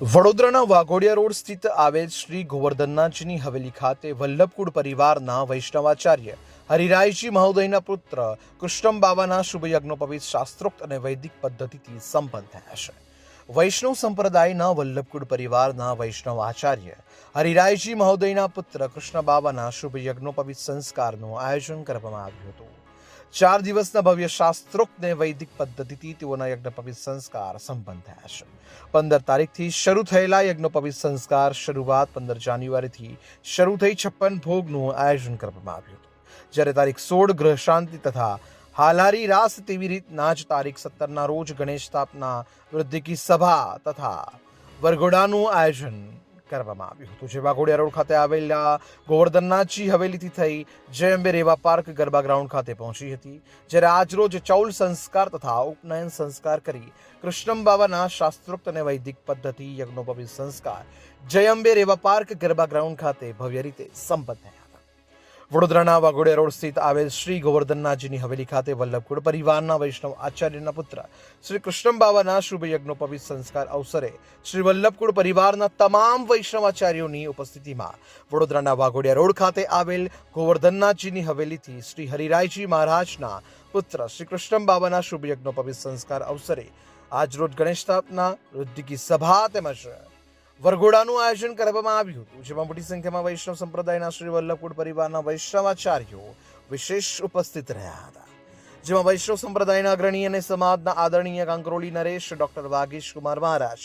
વડોદરાના વાઘોડિયા રોડ સ્થિત આવેલ શ્રી ગોવર્ધનનાથજીની હવેલી ખાતે વલ્લભકુળ પરિવારના વૈષ્ણવાચાર્ય હરિરાયજી મહોદયના પુત્ર કૃષ્ણમ બાવાના શુભયજ્ઞો પવિત્ર શાસ્ત્રોક્ત અને વૈદિક પદ્ધતિથી સંપન્ન થયા છે. વૈષ્ણવ સંપ્રદાયના વલ્લભકુળ પરિવારના વૈષ્ણવ આચાર્ય હરિરાયજી મહોદયના પુત્ર કૃષ્ણ બાબાના શુભ યજ્ઞોપવિત સંસ્કારનું આયોજન કરવામાં આવ્યું હતું. ચાર દિવસના ભવ્ય શાસ્ત્રોક્ત વૈદિક પદ્ધતિથી તેઓના યજ્ઞોપવિત સંસ્કાર સંપન્ન થયા છે. પંદર તારીખથી શરૂ થયેલા યજ્ઞોપવિત સંસ્કાર શરૂઆત પંદર જાન્યુઆરીથી શરૂ થઈ છપ્પન ભોગનું આયોજન કરવામાં આવ્યું હતું. જ્યારે તારીખ સોળ ગ્રહ શાંતિ તથા હાલારી રાસ તેવી રીતના જ તારીખ સત્તરના રોજ ગણેશ સ્થાપના, વૃદ્ધિકી સભા તથા વરઘોડાનું આયોજન કરવામાં આવ્યું હતું. જે વાઘોડિયા રોડ ખાતે આવેલા ગોવર્ધનનાથજી હવેલીથી થઈ જય અંબે રેવા પાર્ક ગરબા ગ્રાઉન્ડ ખાતે પહોંચી હતી, જ્યારે આજરોજ ચૌલ સંસ્કાર તથા ઉપનયન સંસ્કાર કરી કૃષ્ણમ બાબાના શાસ્ત્રોક્ત અને વૈદિક પદ્ધતિ યજ્ઞોપવિત સંસ્કાર જય અંબે રેવા પાર્ક ગરબા ગ્રાઉન્ડ ખાતે ભવ્ય રીતે સંપન્ન થયા. વડોદરાના વાઘોડિયા રોડ સ્થિત આવેલ શ્રી ગોવર્ધનનાથજીની હવેલી ખાતે વલ્લભકુળ પરિવારના વૈષ્ણવ આચાર્યના પુત્ર શ્રી કૃષ્ણ બાબાના શુભ યજ્ઞોપવિત સંસ્કાર અવસરે શ્રી વલ્લભકુળ પરિવારના તમામ વૈષ્ણવ આચાર્યોની ઉપસ્થિતિમાં વડોદરાના વાઘોડિયા રોડ ખાતે આવેલ ગોવર્ધનનાથજીની હવેલીથી શ્રી હરિરાયજી મહારાજના પુત્ર શ્રી કૃષ્ણ બાબાના શુભ યજ્ઞોપવિત સંસ્કાર અવસરે આજરોજ ગણેશ સ્થાપના રુદ્ધિકી સભા તેમજ વરઘોડાનું આયોજન કરવામાં આવ્યું. હતું જેમાં મોટી સંખ્યામાં વૈષ્ણવ સંપ્રદાયના શ્રી વલ્લભકુળ પરિવારના વૈષ્ણવાચાર્યો વિશેષ ઉપસ્થિત રહ્યા હતા. જેમાં વૈષ્ણવ સંપ્રદાયના અગ્રણી અને સમાજના આદરણીય કાંકરોલી નરેશ, ડોક્ટર વાગીશ કુમાર મહારાજ,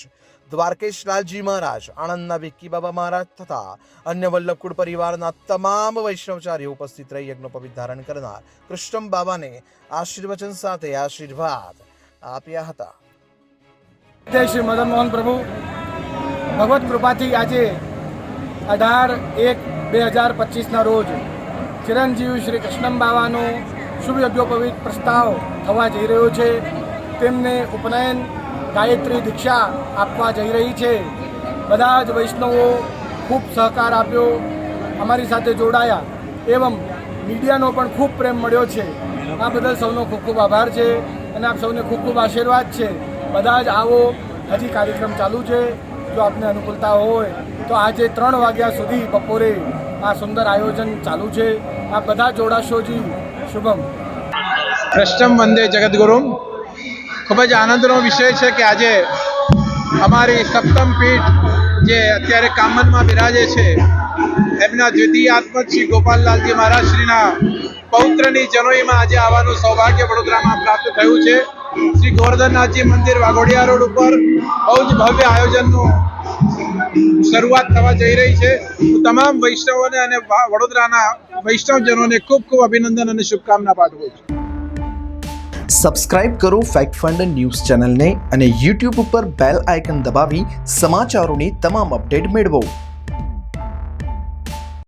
દ્વારકેશ લાલજી મહારાજ, આણંદના વિક્કી બાબા મહારાજ તથા અન્ય વલ્લભકુળ પરિવારના તમામ વૈષ્ણવચાર્યો ઉપસ્થિત રહી યજ્ઞોપવિત ધારણ કરનાર કૃષ્ણમ બાબાને આશીર્વચન સાથે આશીર્વાદ આપ્યા હતા. જય શ્રી મદન મોહન પ્રભુ. ભગવત કૃપાથી આજે અઢાર એક બે હજાર પચીસના રોજ ચિરંજીવ શ્રી કૃષ્ણમ બાવાનો શુભ પ્રસ્તાવ થવા જઈ રહ્યો છે. તેમને ઉપનયન, ગાયત્રી દીક્ષા આપવા જઈ રહી છે. બધા જ વૈષ્ણવો ખૂબ સહકાર આપ્યો. અમારી સાથે જોડાયા એવમ મીડિયાનો પણ ખૂબ પ્રેમ મળ્યો છે. આ બદલ સૌનો ખૂબ ખૂબ આભાર છે અને આપ સૌને ખૂબ ખૂબ આશીર્વાદ છે. બધા જ આવો. હજી કાર્યક્રમ ચાલુ છે. જો આપને અનુકૂળતા હોય તો આજે ત્રણ વાગ્યા સુધી બપોરે આ સુંદર આયોજન ચાલુ છે. આ બધા જોડાશોજી, શુભમ. કૃષ્ણમ વંદે જગદગુરુ. ખૂબ જ આનંદનો વિષય છે કે આજે અમારી સપ્તમ પીઠ જે અત્યારે કામનમાં બિરાજે છે, એમના દ્વિતીય આત્મજ શ્રી ગોપાલલાલજી મહારાજ શ્રીના પૌત્રની જનોઈમાં આજે આવવાનું સૌભાગ્ય વડોદરામાં પ્રાપ્ત થયું છે. શ્રી ગોવર્ધનનાથજી મંદિર વાઘોડિયા રોડ ઉપર બહુ જ ભવ્ય આયોજનનું શરૂઆત થવા જઈ રહી છે. તમામ વૈષ્ણવોને અને વડોદરાના વૈષ્ણવજનોને ખૂબ ખૂબ અભિનંદન અને શુભકામના પાઠવું છું. સબસ્ક્રાઇબ કરો ફેક્ટ ફંડ ન્યૂઝ ચેનલને અને યુટ્યુબ ઉપર બેલ આઇકન દબાવી સમાચારોની તમામ અપડેટ મેળવો.